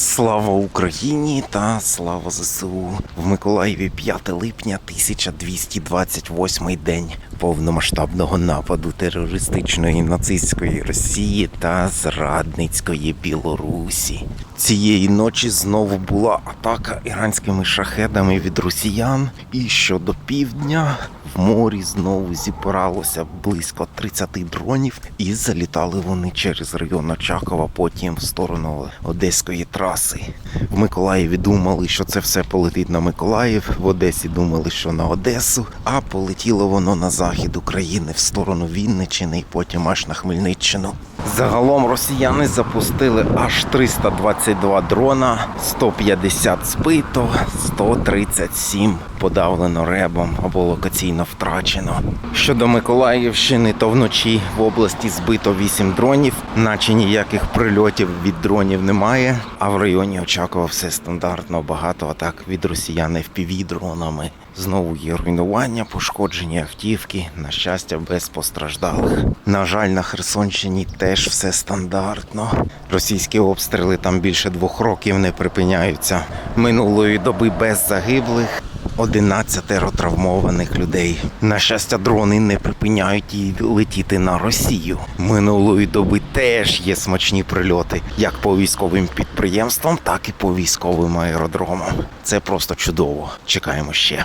Слава Україні та слава ЗСУ. В Миколаєві 5 липня 1228 день повномасштабного нападу терористичної нацистської Росії та зрадницької Білорусі. Цієї ночі знову була атака іранськими шахедами від росіян, і щодо півдня в морі знову зібралося близько 30 дронів, і залітали вони через район Очакова, потім в сторону Одеської траси. В Миколаєві думали, що це все полетить на Миколаїв, в Одесі думали, що на Одесу, а полетіло воно на захід України в сторону Вінничини і потім аж на Хмельниччину. Загалом росіяни запустили аж 322 дрона, 150 збито, 137 подавлено ребом або локаційно втрачено. Щодо Миколаївщини, то вночі в області збито 8 дронів, наче ніяких прильотів від дронів немає. А в районі Очакова все стандартно, багато атак від росіян fpv дронами. Знову є руйнування, пошкоджені автівки, на щастя, без постраждалих. На жаль, на Херсонщині теж все стандартно. Російські обстріли там більше двох років не припиняються. Минулої доби без загиблих. 11 травмованих людей. На щастя, дрони не припиняють і летіти на Росію. Минулої доби теж є смачні прильоти, як по військовим підприємствам, так і по військовим аеродромам. Це просто чудово. Чекаємо ще.